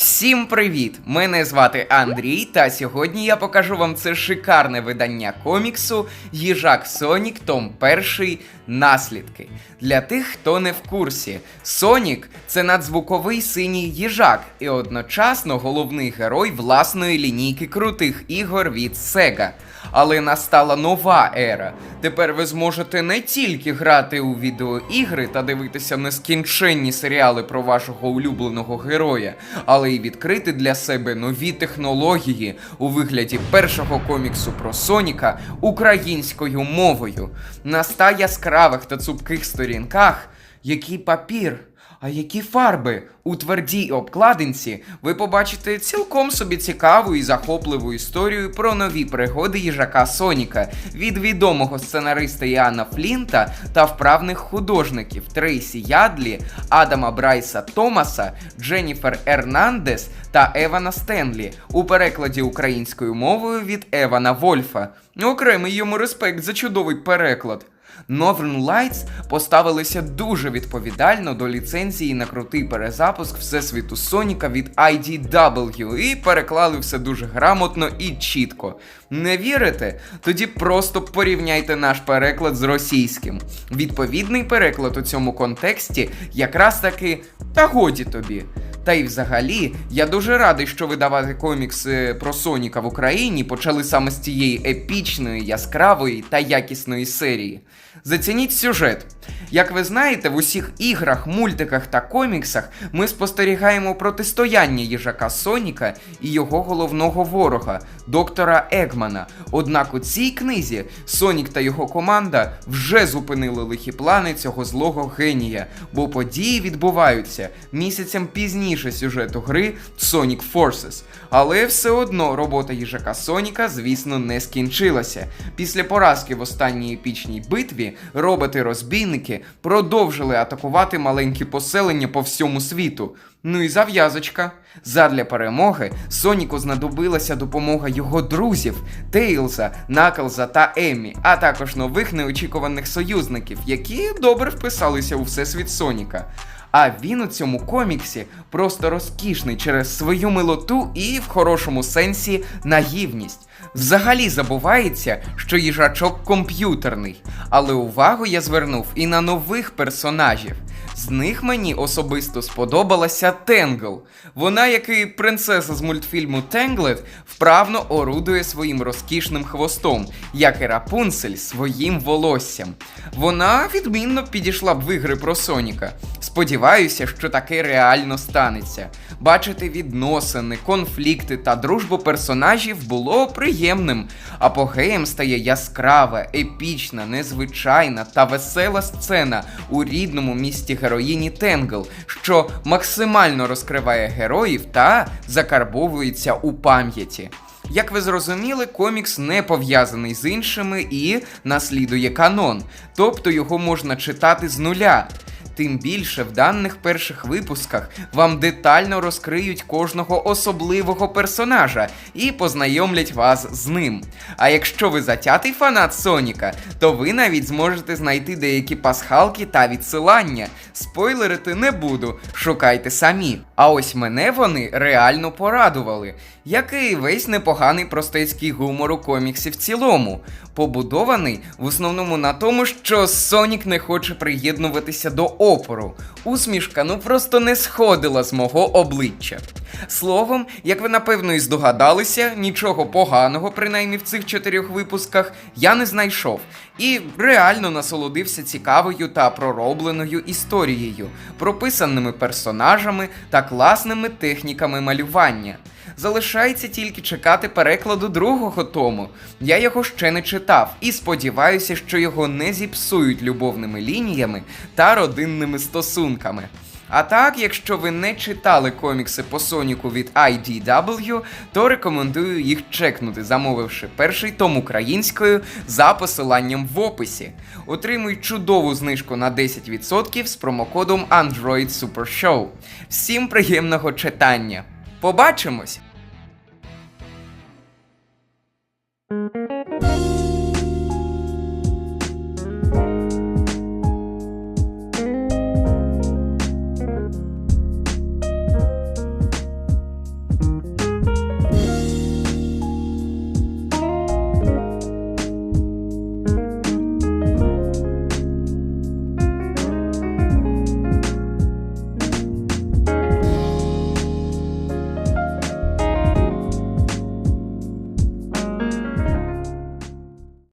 Всім привіт! Мене звати Андрій, та сьогодні я покажу вам це шикарне видання коміксу Їжак Сонік, Том Перший Наслідки. Для тих, хто не в курсі, Сонік це надзвуковий синій їжак і одночасно головний герой власної лінійки крутих ігор від Sega. Але настала нова ера. Тепер ви зможете не тільки грати у відеоігри та дивитися нескінченні серіали про вашого улюбленого героя, але й відкрити для себе нові технології у вигляді першого коміксу про Соніка українською мовою. На ста яскравих та цупких сторінках, який папір. А які фарби у твердій обкладинці ви побачите цілком собі цікаву і захопливу історію про нові пригоди їжака Соніка від відомого сценариста Іана Флінта та вправних художників Трейсі Ядлі, Адама Брайса Томаса, Дженніфер Ернандес та Евана Стенлі у перекладі українською мовою від Евана Вольфа. Окремий йому респект за чудовий переклад. Northern Lights поставилися дуже відповідально до ліцензії на крутий перезапуск Всесвіту Соніка від IDW і переклали все дуже грамотно і чітко. Не вірите? Тоді просто порівняйте наш переклад з російським. Відповідний переклад у цьому контексті якраз таки та годі тобі. Та й взагалі, я дуже радий, що видавати комікси про Соніка в Україні почали саме з цієї епічної, яскравої та якісної серії. Зацініть сюжет. Як ви знаєте, в усіх іграх, мультиках та коміксах ми спостерігаємо протистояння їжака Соніка і його головного ворога, доктора Егмана. Однак у цій книзі Сонік та його команда вже зупинили лихі плани цього злого генія, бо події відбуваються місяцем пізніше сюжету гри Sonic Forces. Але все одно робота їжака Соніка, звісно, не скінчилася. Після поразки в останній епічній битві роботи-розбійники продовжили атакувати маленькі поселення по всьому світу. Ну і зав'язочка. Задля перемоги Соніку знадобилася допомога його друзів Тейлза, Наклза та Еммі, а також нових неочікуваних союзників, які добре вписалися у всесвіт Соніка. А він у цьому коміксі просто розкішний через свою милоту і в хорошому сенсі наївність. Взагалі забувається, що їжачок комп'ютерний, але увагу я звернув і на нових персонажів. З них мені особисто сподобалася Тенгл. Вона, як і принцеса з мультфільму Тенглет, вправно орудує своїм розкішним хвостом, як і Рапунцель своїм волоссям. Вона відмінно підійшла б в ігри про Соніка. Сподіваюся, що таке реально станеться. Бачити відносини, конфлікти та дружбу персонажів було приємним. Апогеєм стає яскрава, епічна, незвичайна та весела сцена у рідному місті героїні Тенгл, що максимально розкриває героїв та закарбовується у пам'яті. Як ви зрозуміли, комікс не пов'язаний з іншими і наслідує канон, тобто його можна читати з нуля. Тим більше в даних перших випусках вам детально розкриють кожного особливого персонажа і познайомлять вас з ним. А якщо ви затятий фанат Соніка, то ви навіть зможете знайти деякі пасхалки та відсилання. Спойлерити не буду, шукайте самі. А ось мене вони реально порадували, як і весь непоганий простецький гумор у коміксі в цілому, побудований в основному на тому, що Сонік не хоче приєднуватися до опору. Усмішка ну просто не сходила з мого обличчя. Словом, як ви напевно і здогадалися, нічого поганого, принаймні в цих чотирьох випусках, я не знайшов і реально насолодився цікавою та проробленою історією, прописаними персонажами та класними техніками малювання. Залишається тільки чекати перекладу другого тому. Я його ще не читав і сподіваюся, що його не зіпсують любовними лініями та родинними стосунками. А так, якщо ви не читали комікси по Соніку від IDW, то рекомендую їх чекнути, замовивши перший том українською за посиланням в описі. Отримуй чудову знижку на 10% з промокодом Android Super Show. Всім приємного читання! Побачимось!